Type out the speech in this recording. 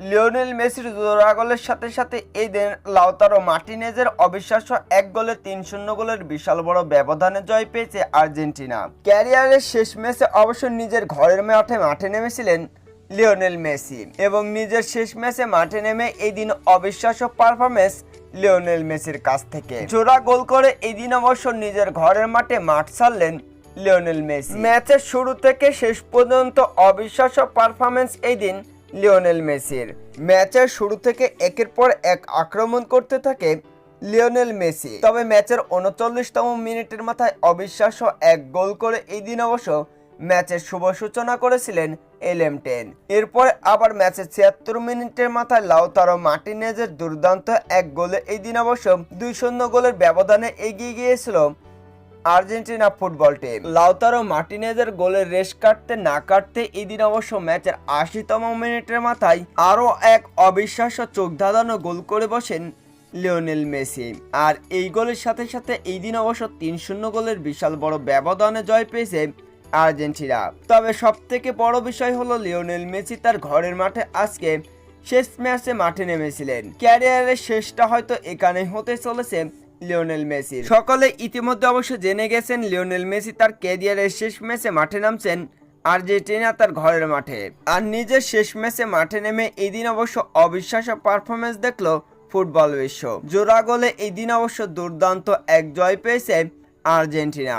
Lionel মেসির জোড়া গোলের সাথে সাথে এই দিন লাউতারো মার্টিনেজের অবিশ্বাস্য এক গোলে তিন শূন্য গোলের বিশাল বড় ব্যবধানে জয় পেয়েছে আর্জেন্টিনা। ক্যারিয়ারের শেষ ম্যাচে অবশ্য নিজের ঘরের মাঠে মাঠে নেমেছিলেন লিওনেল মেসি এবং নিজের শেষ ম্যাচে মাঠে নেমে এই দিন অবিশ্বাস্য পারফরমেন্স লিওনেল মেসির কাছ থেকে। জোড়া গোল করে এই দিন অবশ্য নিজের ঘরের মাঠে মাঠ ছাড়লেন লিওনেল মেসি। ম্যাচের শুরু থেকে শেষ পর্যন্ত অবিশ্বাস্য পারফরমেন্স এই দিন লিওনেল মেসির। ম্যাচের শুরু থেকে একের পর এক আক্রমণ করতে থাকে লিওনেল মেসি। তবে ম্যাচের উনচল্লিশতম মিনিটের মাথায় অবিশ্বাস্য এক গোল করে এই দিন অবশ্য ম্যাচের শুভ সূচনা করেছিলেন এলএম টেন। এরপর আবার ম্যাচের ছিয়াত্তর মিনিটের মাথায় লাউতারো মার্টিনেজের দুর্দান্ত এক গোলে এই দিন অবশ্য দুই শূন্য গোলের ব্যবধানে এগিয়ে গিয়েছিল আর্জেন্টিনা ফুটবল টিম। লাউতারো মার্টিনেজের গোলের রেশ কাটতে না কাটতে এদিন অবশ্য ম্যাচের আশিতম মিনিটের মাথায় আরও এক অবিশ্বাস্য চোখ ধাঁধানো গোল করে বসেন লিওনেল মেসি। আর এই গোলের সাথে সাথে এই দিন অবশ্য তিন শূন্য গোলের বিশাল বড় ব্যবধানে জয় পেয়েছে আর্জেন্টিনা। তবে সব থেকে বড় বিষয় হলো লিওনেল মেসি তার ঘরের মাঠে আজকে শেষ ম্যাচে মাঠে নেমেছিলেন। ক্যারিয়ারের শেষটা হয়তো এখানেই হতে চলেছে লিওনেল মেসি। সকলে ইতিমধ্যে অবশ্য জেনে গেছেন লিওনেল মেসি তার ক্যারিয়ারের শেষ ম্যাচে মাঠে নামছেন আর্জেন্টিনা তার ঘরের মাঠে। আর নিজের শেষ ম্যাচে মাঠে নেমে এদিন দিন অবশ্য অবিশ্বাস্য পারফরমেন্স দেখল ফুটবল বিশ্ব। জোড়া গোলে এই দিন অবশ্য দুর্দান্ত এক জয় পেয়েছে আর্জেন্টিনা।